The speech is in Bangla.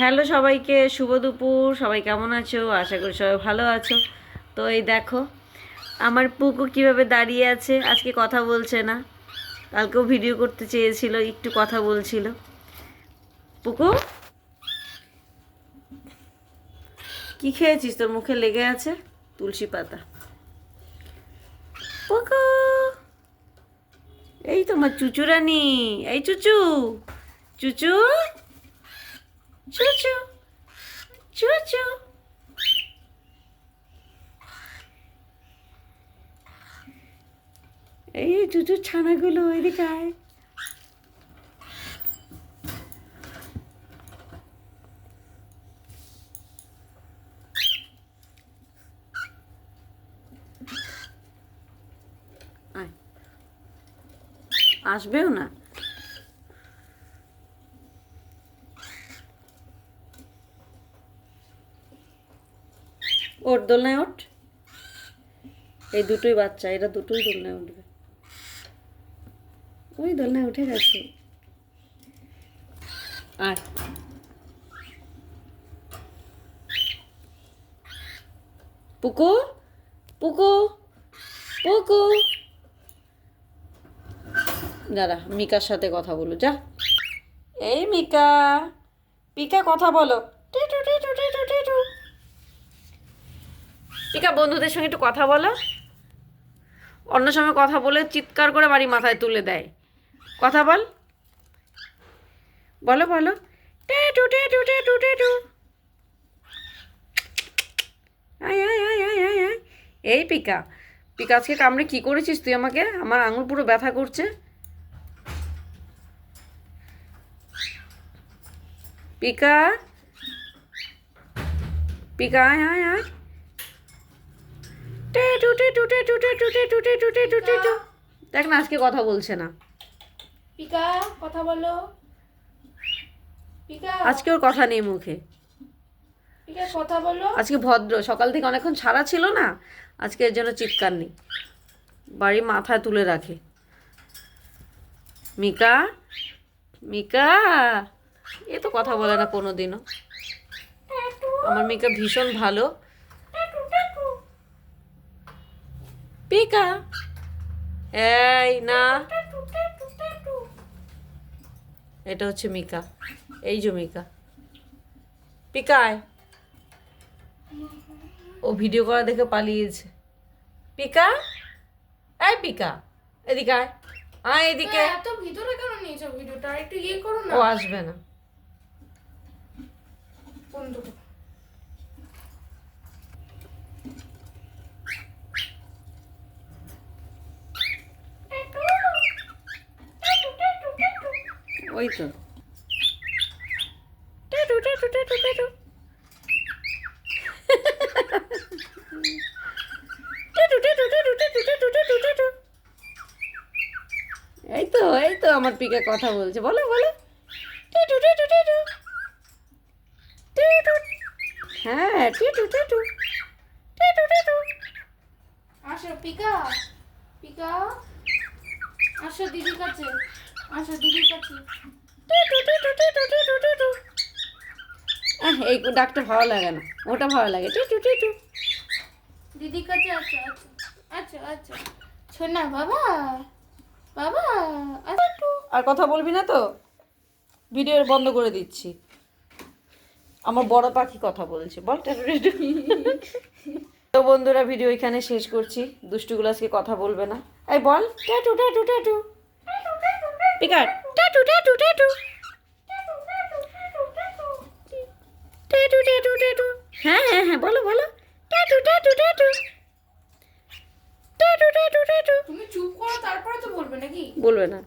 হ্যালো সবাইকে, শুভ দুপুর। সবাই কেমন আছো? আশা করি সবাই ভালো আছো। তো এই দেখো, আমার পুকু কীভাবে দাঁড়িয়ে আছে? আজকে কথা বলছে না। কালকেও ভিডিও করতে চেয়েছিল, একটু কথা বলছিল। পুকু? কি খেয়েছিস? তোর মুখে লেগে আছে তুলসী পাতা। পুকু! এই তোমার চুচুরানি। এই চুচু চুচু! চুচু চুচু এই চুচুর ছানাগুলো এদিকে আয়। আসবেও না। ওর দোলনায় ওঠ। এই দুটোই বাচ্চা, এরা দুটোই দোলনায় উঠবে। ওই দোলনায় উঠে গেছে। আর পুকু পুকু পুকু। দাঁড়া, মিকার সাথে কথা বলো, যা। এই মিকা, পিকা কথা বলো টিটু টিটু টিটু টিটু পিকা বন্ধুদের সঙ্গে একটু কথা বলো। অন্য সময় কথা বলে চিৎকার করে বাড়ি মাথায় তুলে দেয়। কথা বল। বলো বলো। টেটু টেটু টেটু টেটু। আয় আয়। এই পিকা পিকা, আজকে কামড়ে কি করেছিস তুই আমাকে? আমার আঙুল পুরো ব্যথা করছে। পিকা পিকা, আয় আয় আয়। টুটে টুটে টুটে টুটে টুটে টুটে টুটে দেখ না আজকে কথা বলছে না পিকা কথা বলো পিকা আজকে ওর কথা নেই মুখে পিকা কথা বলো আজকে ভদ্র সকাল থেকে অনেকক্ষণ ছাড়া ছিল না আজকে এর জন্য চিৎকার নেই বাড়ি মাথায় তুলে রাখে মিকা মিকা এ তো কথা বলে না কোনোদিনও আমার মিকা ভীষণ ভালো পিকা এই না এটা হচ্ছে মিকা এই যে মিকা পিকায় ও ভিডিও করা দেখে পালিয়েছে পিকা এই পিকা এদিকে আয় আয় এদিকে এত ভিতরে কেন নিয়েছো ভিডিওটা একটু ইয়ে করো না ও আসবে না বন্ধ ওই তো এই তো এই তো আমার পিকে কথা বলছে। বলো বলো। হ্যাঁ আসো পিকা। পিকা। আসো দিদির কাছে। আসো দিদির কাছে এই ডাকটা ভালো লাগে না। ওটা ভালো লাগে। টেটু টেটু দিদির কাছে আচ্ছা আচ্ছা আচ্ছা আচ্ছা শোনা বাবা বাবা আচ্ছা আর কথা বলবি না তো? ভিডিও বন্ধ করে দিচ্ছি। আমার বড় পাখি কথা বলছে। বল তো বন্ধুরা ভিডিও এখানে শেষ করছি। দুষ্টুগুলো আজকে কথা বলবে না। এই বল। ট্যাটু ট্যাটু ট্যাটু পিকার টাটু টাটু টাটু টাটু টাটু টাটু হ্যাঁ হ্যাঁ হ্যাঁ বলো বলো। টাটু টাটু টাটু টাটু টাটু টাটু তুমি চুপ করো তারপরে তো বলবে নাকি? বলবে না।